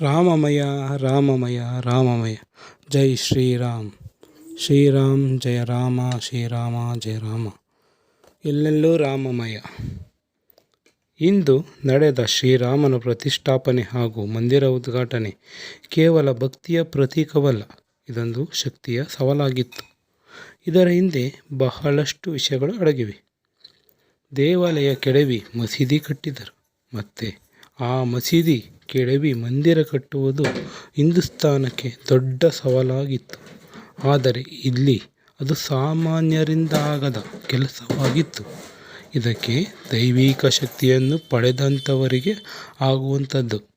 ರಾಮಮಯ ರಾಮಮಯ ರಾಮಮಯ. ಜೈ ಶ್ರೀರಾಮ್. ಶ್ರೀರಾಮ್, ಜಯ ರಾಮ, ಶ್ರೀರಾಮ, ಜಯ ರಾಮ. ಎಲ್ಲೆಲ್ಲೂ ರಾಮಮಯ. ಇಂದು ನಡೆದ ಶ್ರೀರಾಮನ ಪ್ರತಿಷ್ಠಾಪನೆ ಹಾಗೂ ಮಂದಿರ ಉದ್ಘಾಟನೆ ಕೇವಲ ಭಕ್ತಿಯ ಪ್ರತೀಕವಲ್ಲ, ಇದೊಂದು ಶಕ್ತಿಯ ಸವಾಲಾಗಿತ್ತು. ಇದರ ಹಿಂದೆ ಬಹಳಷ್ಟು ವಿಷಯಗಳು ಅಡಗಿವೆ. ದೇವಾಲಯ ಕೆಡವಿ ಮಸೀದಿ ಕಟ್ಟಿದರು, ಮತ್ತು ಆ ಮಸೀದಿ ಕೆಡವಿ ಮಂದಿರ ಕಟ್ಟುವುದು ಹಿಂದೂಸ್ತಾನಕ್ಕೆ ದೊಡ್ಡ ಸವಾಲಾಗಿತ್ತು. ಆದರೆ ಇಲ್ಲಿ ಅದು ಸಾಮಾನ್ಯರಿಂದ ಆಗದ ಕೆಲಸವಾಗಿತ್ತು. ಇದಕ್ಕೆ ದೈವಿಕ ಶಕ್ತಿಯನ್ನು ಪಡೆದಂಥವರಿಗೆ ಆಗುವಂಥದ್ದು.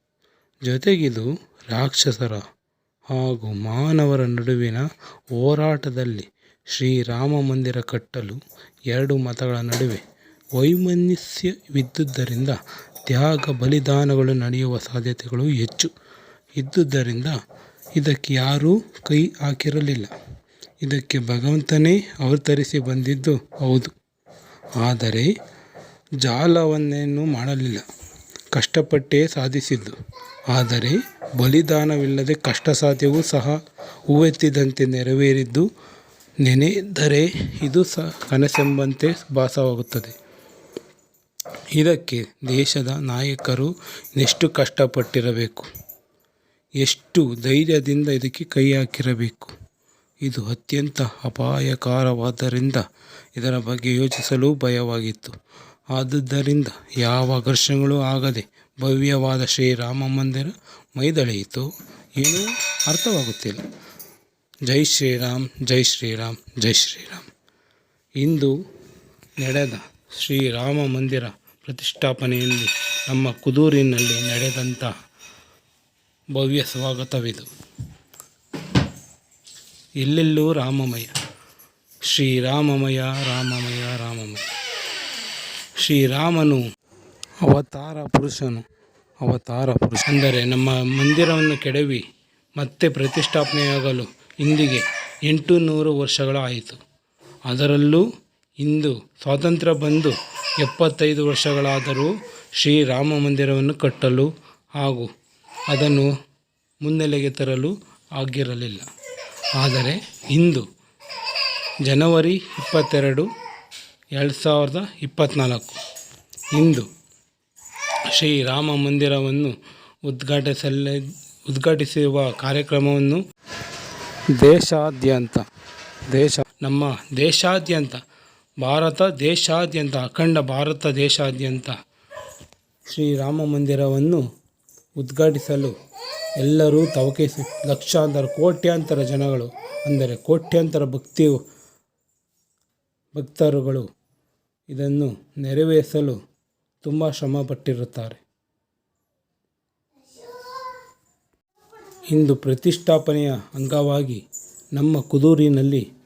ಜೊತೆಗಿದು ರಾಕ್ಷಸರ ಹಾಗೂ ಮಾನವರ ನಡುವಿನ ಹೋರಾಟದಲ್ಲಿ ಶ್ರೀರಾಮ ಮಂದಿರ ಕಟ್ಟಲು ಎರಡು ಮತಗಳ ನಡುವೆ ವೈಮನಸ್ಯವಿದ್ದುದರಿಂದ ತ್ಯಾಗ ಬಲಿದಾನಗಳು ನಡೆಯುವ ಸಾಧ್ಯತೆಗಳು ಹೆಚ್ಚು. ಇದ್ದುದರಿಂದ ಇದಕ್ಕೆ ಯಾರೂ ಕೈ ಹಾಕಿರಲಿಲ್ಲ. ಇದಕ್ಕೆ ಭಗವಂತನೇ ಅವತರಿಸಿ ಬಂದಿದ್ದು ಹೌದು. ಆದರೆ ಜಾಲವನ್ನೇನು ಮಾಡಲಿಲ್ಲ. ಕಷ್ಟಪಟ್ಟೇ ಸಾಧಿಸಿದ್ದು. ಆದರೆ ಬಲಿದಾನವಿಲ್ಲದೆ ಕಷ್ಟ ಸಾಧ್ಯವೂ ಸಹ ಹೂವೆತ್ತಿದಂತೆ ನೆರವೇರಿದ್ದು ನೆನೆದರೆ ಇದು ಸಹ ಕನಸೆಂಬಂತೆ ಭಾಸವಾಗುತ್ತದೆ. ಇದಕ್ಕೆ ದೇಶದ ನಾಯಕರು ಎಷ್ಟು ಕಷ್ಟಪಟ್ಟಿರಬೇಕು? ಎಷ್ಟು ಧೈರ್ಯದಿಂದ ಇದಕ್ಕೆ ಕೈ ಹಾಕಿರಬೇಕು? ಇದು ಅತ್ಯಂತ ಅಪಾಯಕಾರವಾದ್ದರಿಂದ ಇದರ ಬಗ್ಗೆ ಯೋಚಿಸಲು ಭಯವಾಗಿತ್ತು. ಆದುದರಿಂದ ಯಾವ ಘರ್ಷಣೆಗಳೂ ಆಗದೆ ಭವ್ಯವಾದ ಶ್ರೀರಾಮ ಮಂದಿರ ಮೈದಳೆಯಿತು. ಏನೂ ಅರ್ಥವಾಗುತ್ತಿಲ್ಲ. ಜೈ ಶ್ರೀರಾಮ್ ಜೈ ಶ್ರೀರಾಮ್ ಜೈ ಶ್ರೀರಾಮ್. ಇಂದು ನಡೆದ ಶ್ರೀರಾಮ ಮಂದಿರ ಪ್ರತಿಷ್ಠಾಪನೆಯಲ್ಲಿ ನಮ್ಮ ಕುದೂರಿನಲ್ಲಿ ನಡೆದಂಥ ಭವ್ಯ ಸ್ವಾಗತವಿದು. ಎಲ್ಲೆಲ್ಲೂ ರಾಮಮಯ. ಶ್ರೀರಾಮಮಯ ರಾಮಮಯ ರಾಮಮಯ ಶ್ರೀರಾಮನು ಅವತಾರ ಪುರುಷನು. ಅವತಾರ ಪುರುಷ. ಅಂದರೆ ನಮ್ಮ ಮಂದಿರವನ್ನು ಕೆಡವಿ ಮತ್ತೆ ಪ್ರತಿಷ್ಠಾಪನೆಯಾಗಲು ಇಂದಿಗೆ ಎಂಟು ನೂರು ವರ್ಷಗಳಾಯಿತು. ಅದರಲ್ಲೂ ಇಂದು ಸ್ವಾತಂತ್ರ್ಯ ಬಂದು ಎಪ್ಪತ್ತೈದು ವರ್ಷಗಳಾದರೂ ಶ್ರೀರಾಮ ಮಂದಿರವನ್ನು ಕಟ್ಟಲು ಹಾಗೂ ಅದನ್ನು ಮುನ್ನೆಲೆಗೆ ತರಲು ಆಗಿರಲಿಲ್ಲ. ಆದರೆ ಇಂದು ಜನವರಿ ಇಪ್ಪತ್ತೆರಡು ಎರಡು ಸಾವಿರದ ಇಪ್ಪತ್ತ್ನಾಲ್ಕು ಇಂದು ಶ್ರೀರಾಮ ಮಂದಿರವನ್ನು ಉದ್ಘಾಟಿಸಲ, ಉದ್ಘಾಟಿಸಿರುವ ಕಾರ್ಯಕ್ರಮವನ್ನು ದೇಶಾದ್ಯಂತ, ದೇಶ, ನಮ್ಮ ದೇಶಾದ್ಯಂತ ಭಾರತ ದೇಶಾದ್ಯಂತ, ಅಖಂಡ ಭಾರತ ದೇಶಾದ್ಯಂತ ಶ್ರೀರಾಮ ಮಂದಿರವನ್ನು ಉದ್ಘಾಟಿಸಲು ಎಲ್ಲರೂ ತವಕಿಸಿ ಲಕ್ಷಾಂತರ, ಕೋಟ್ಯಾಂತರ ಜನಗಳು, ಅಂದರೆ ಕೋಟ್ಯಾಂತರ ಭಕ್ತಿ, ಭಕ್ತರುಗಳು ಇದನ್ನು ನೆರವೇರಿಸಲು ತುಂಬ ಶ್ರಮಪಟ್ಟಿರುತ್ತಾರೆ. ಇಂದು ಪ್ರತಿಷ್ಠಾಪನೆಯ ಅಂಗವಾಗಿ ನಮ್ಮ ಕುದೂರಿನಲ್ಲಿ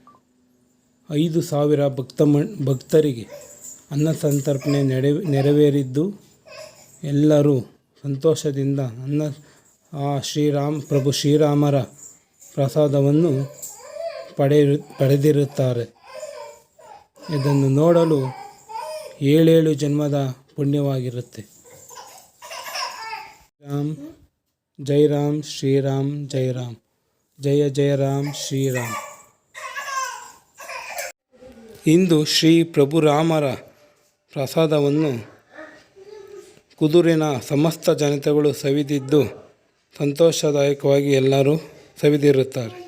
ಐದು ಸಾವಿರ ಭಕ್ತ ಭಕ್ತರಿಗೆ ಅನ್ನ ಸಂತರ್ಪಣೆ ನಡೆ, ನೆರವೇರಿದ್ದು ಎಲ್ಲರೂ ಸಂತೋಷದಿಂದ ಅನ್ನ, ಆ ಶ್ರೀರಾಮ್, ಪ್ರಭು ಶ್ರೀರಾಮರ ಪ್ರಸಾದವನ್ನು ಪಡೆಯಿರು ಪಡೆದಿರುತ್ತಾರೆ. ಇದನ್ನು ನೋಡಲು ಏಳೇಳು ಜನ್ಮದ ಪುಣ್ಯವಾಗಿರುತ್ತೆ. ರಾಮ್, ಜೈ ರಾಮ್, ಶ್ರೀರಾಮ್, ಜೈ ರಾಮ್. ಜಯ ಜಯ ರಾಮ್, ಶ್ರೀರಾಮ್. ಇಂದು ಶ್ರೀ ಪ್ರಭುರಾಮರ ಪ್ರಸಾದವನ್ನು ಕುದುರಿನ ಸಮಸ್ತ ಜನತೆಗಳು ಸವಿದಿದ್ದು ಸಂತೋಷದಾಯಕವಾಗಿ ಎಲ್ಲರೂ ಸವಿದಿರುತ್ತಾರೆ.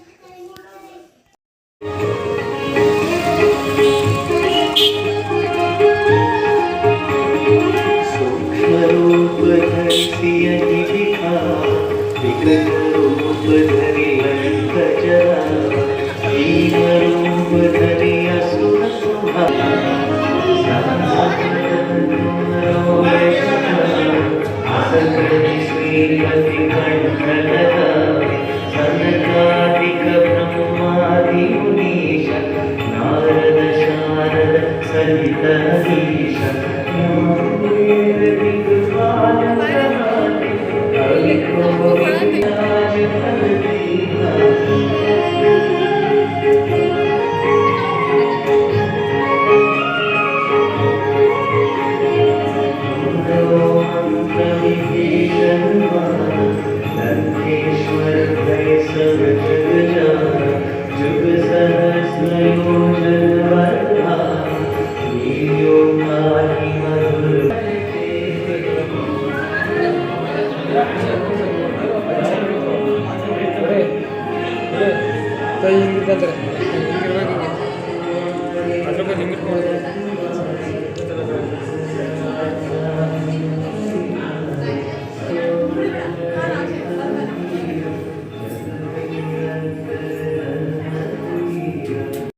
Thank you. करते